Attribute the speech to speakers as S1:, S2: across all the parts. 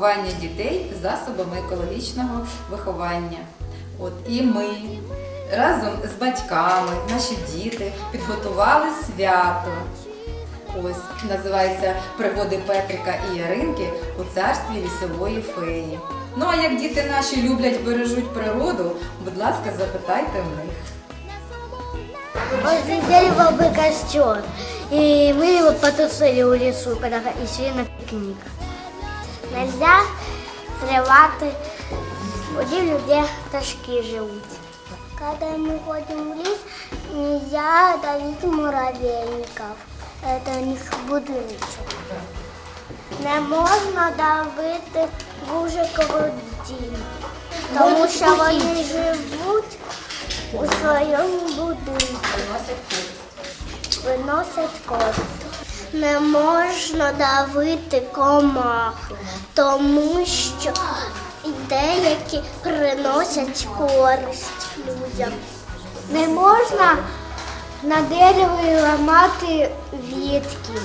S1: виховання дітей засобами екологічного виховання. От і ми разом з батьками, наші діти підготували свято. Ось називається Пригоди Петрика і Яринки у царстві лісової феї. Ну а як діти наші люблять бережуть природу, будь ласка, запитайте в них.
S2: Возле дерева был костер. И мы его потусили у лесу, когда шли на пикник. Нельзя срывати будівлю, де пташки живуть. Когда мы ходим в лес, нельзя давить муравейников. Это у них будиночок. Не можна давити вужикову дім, тому що вони живуть у своєму будинку, виносять користь. Не можна давити комах, тому що деякі приносять користь людям. Не можна на дереві ламати ветки,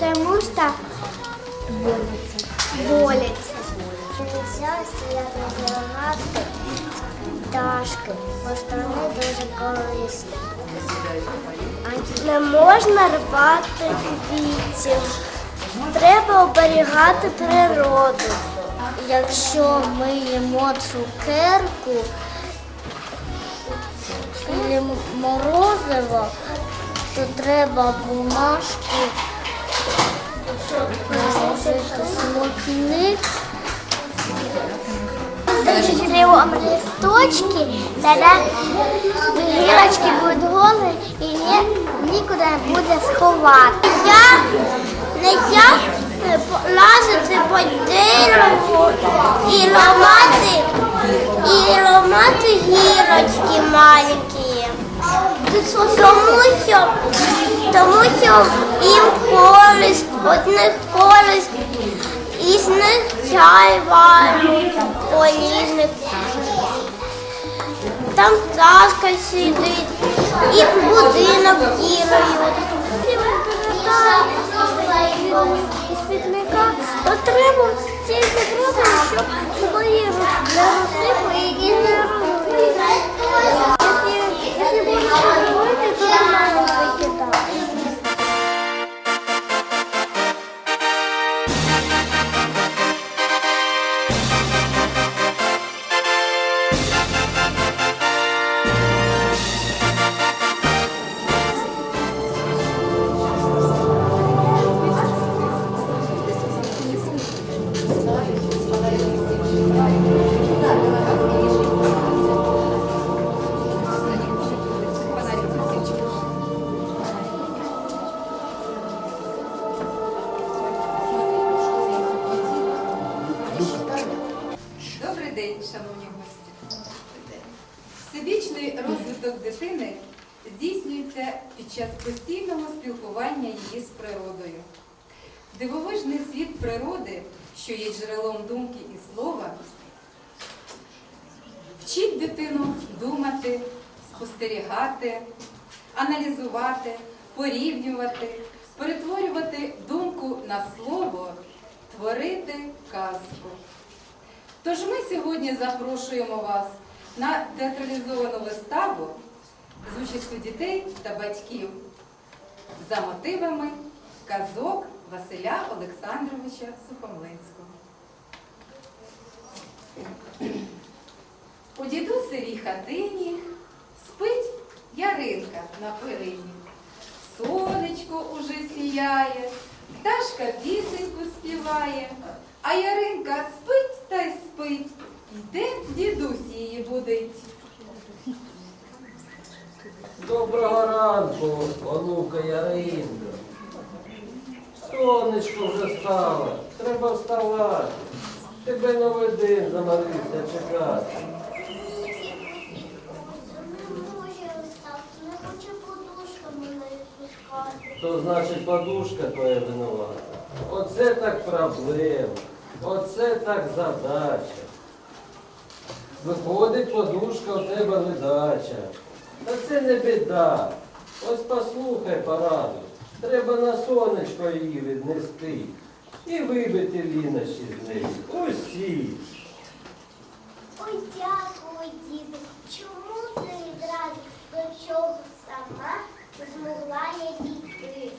S2: тому що боляться. Нельзя стояти ламати пташки, бо що дуже корисні. Не можна рвати квітів. Треба оберігати природу. Якщо ми їмо цукерку і морозиво, то треба бумажку, положити Зачем листочки, тогда гілочки будуть голі і ні, нікуди буде сховати. Я не я лазити по дереву і ламати, і ламати гірочки маленькі. Тому що, тому що їм користь, одних користь, і з них чай варять, полізник. Там пташка сидить, і будинок ділають. Із пікника отримав стільки зробити, щоб свої не викидати.
S1: Тож ми сьогодні запрошуємо вас на театралізовану виставу з участю дітей та батьків за мотивами казок Василя Олександровича Сухомлинського. У дідусевій хатині спить Яринка на перині. Сонечко уже сіяє, пташка пісеньку співає, а Яринка спить та й спить. Йде дідусь її будить.
S3: Доброго ранку, онука Яринка. Сонечко вже стало, треба вставати. Тебе новий день замарився чекати. То значить подушка твоя винувата. Оце так проблема, Оце так задача. Виходить подушка у тебе недача. Та це не біда. Ось послухай пораду. Треба на сонечко її віднести і вибити ліночі з неї. Усі.
S4: Ой, дякую, діду. Чому ти відразу до чого сама змогла я дійти?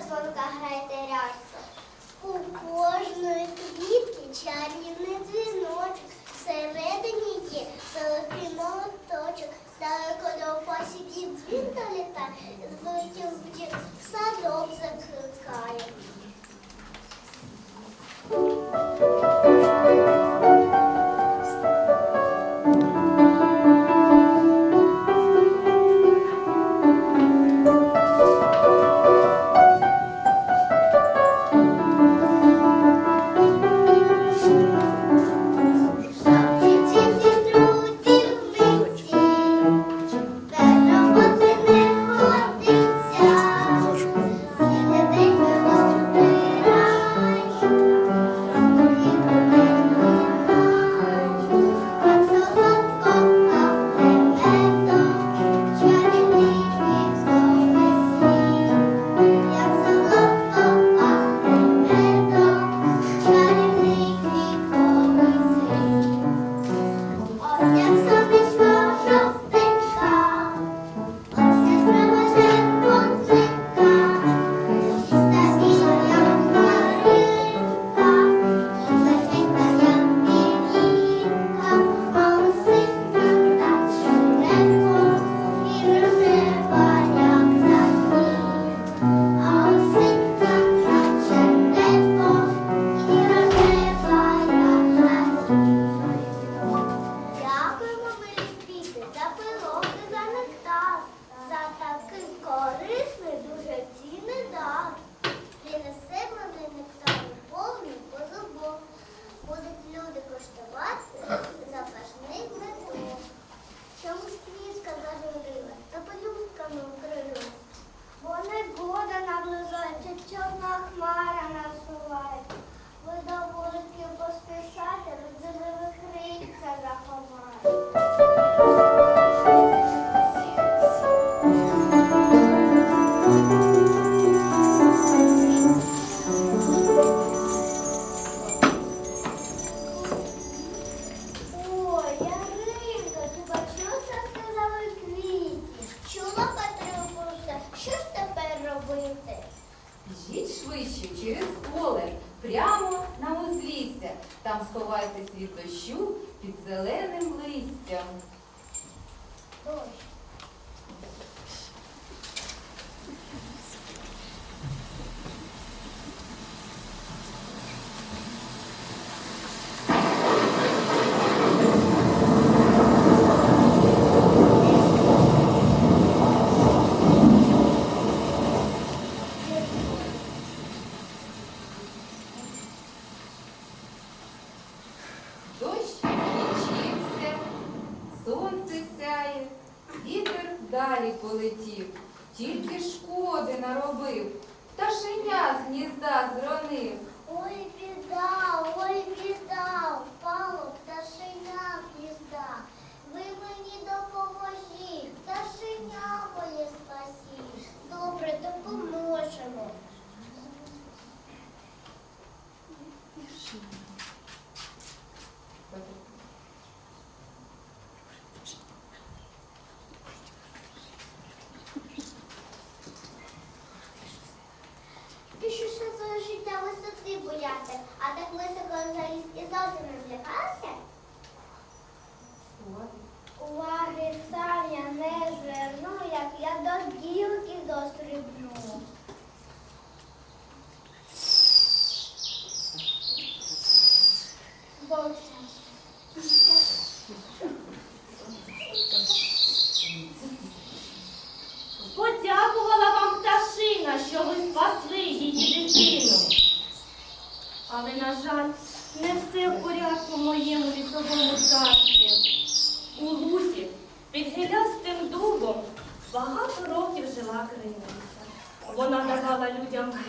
S2: дзвонка грає теряшка. У кожної квітки чарівний дзвіночок. Всередині є золотий молоточок. Далеко до посіб дзвін долітає, з великим садок закликає.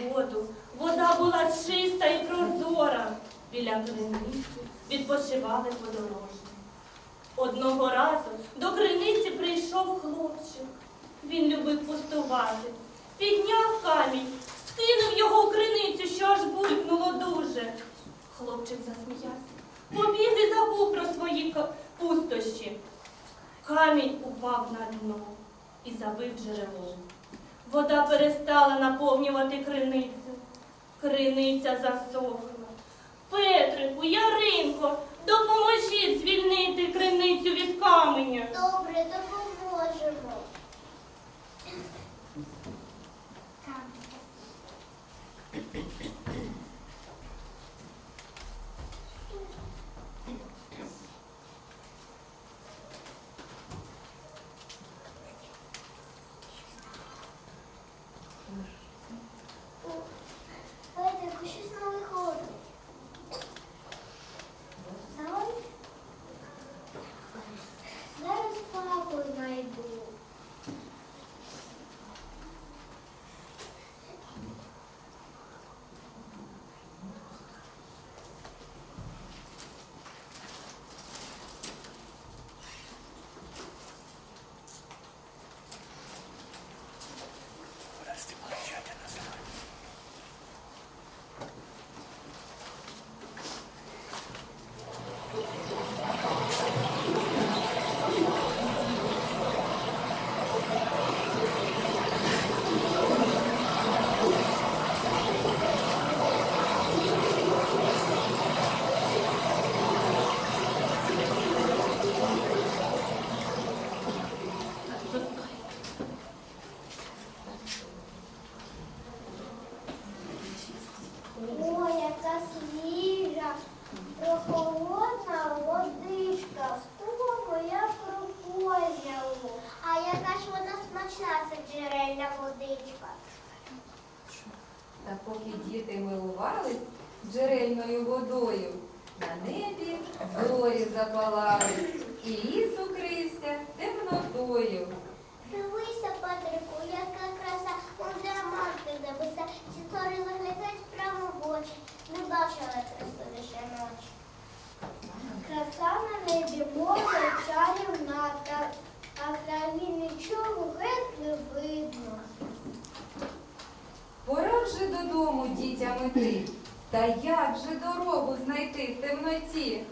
S4: воду. Вода була чиста і прозора. Біля криниці відпочивали подорожні. Одного разу до криниці прийшов хлопчик. Він любив пустувати. Підняв камінь, скинув його у криницю, що аж булькнуло дуже. Хлопчик засміявся. Побіг і забув про свої пустощі. Камінь упав на дно і забив джерело. Вода перестала наповнювати криницю. Криниця засохла. Петрику, Яринко, допоможіть звільнити криницю від каменя.
S2: Добре, допоможемо. Камінь.
S5: Як же додому дітям іти? Та як же дорогу знайти в темноті?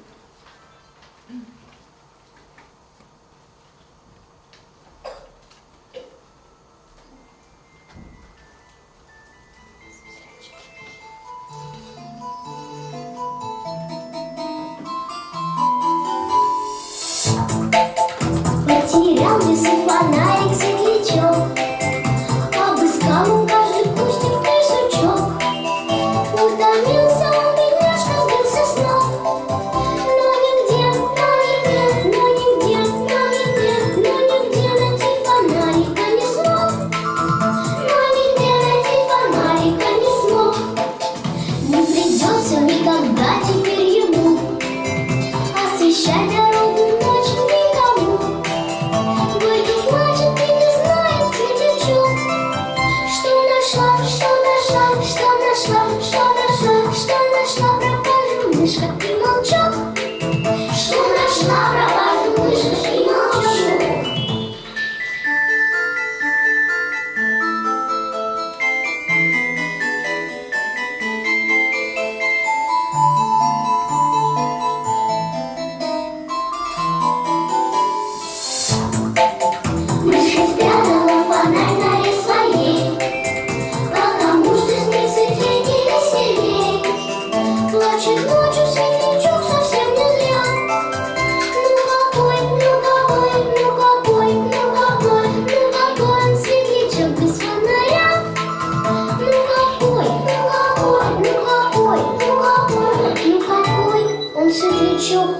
S4: Тобто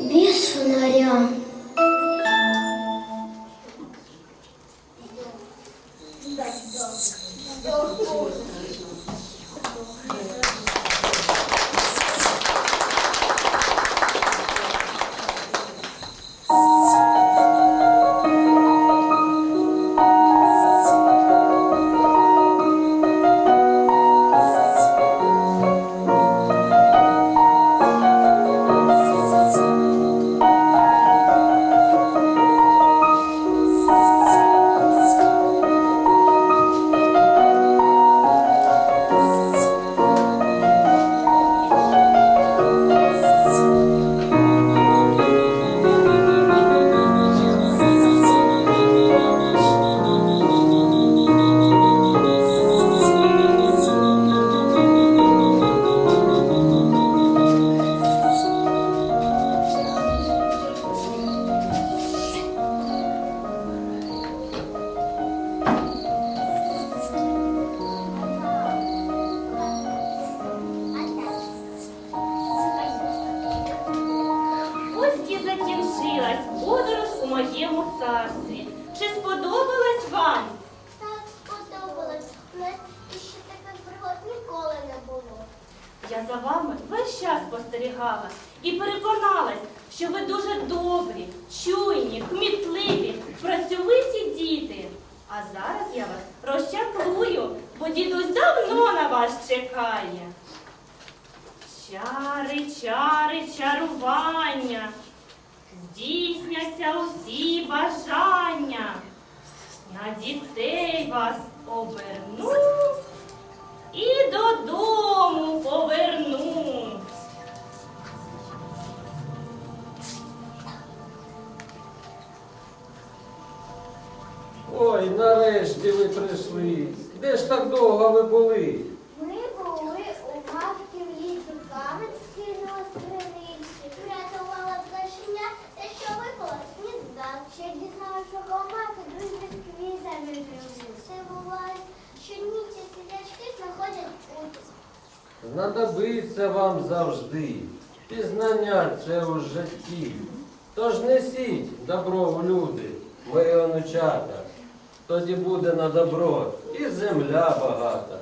S4: біс фонаря. дітей вас оберну і додому поверну.
S6: Ой, нарешті ви прийшли. Де ж так довго ви були?
S2: входять у
S6: Знадобиться вам завжди пізнання це у житті. Тож несіть добро в люди, мої онучата, тоді буде на добро і земля багата.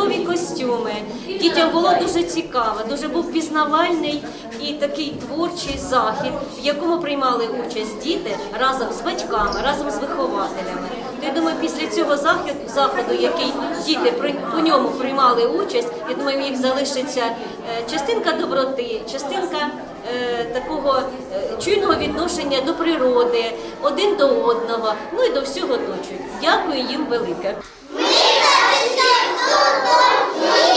S7: Чудові костюми. Дітям було дуже цікаво, дуже був пізнавальний і такий творчий захід, в якому приймали участь діти разом з батьками, разом з вихователями. То я думаю, після цього захід- заходу, який діти при у ньому приймали участь, я думаю, їх залишиться е, частинка доброти, частинка е, такого е, чуйного відношення до природи, один до одного, ну і до всього оточують. Дякую їм велике. sua.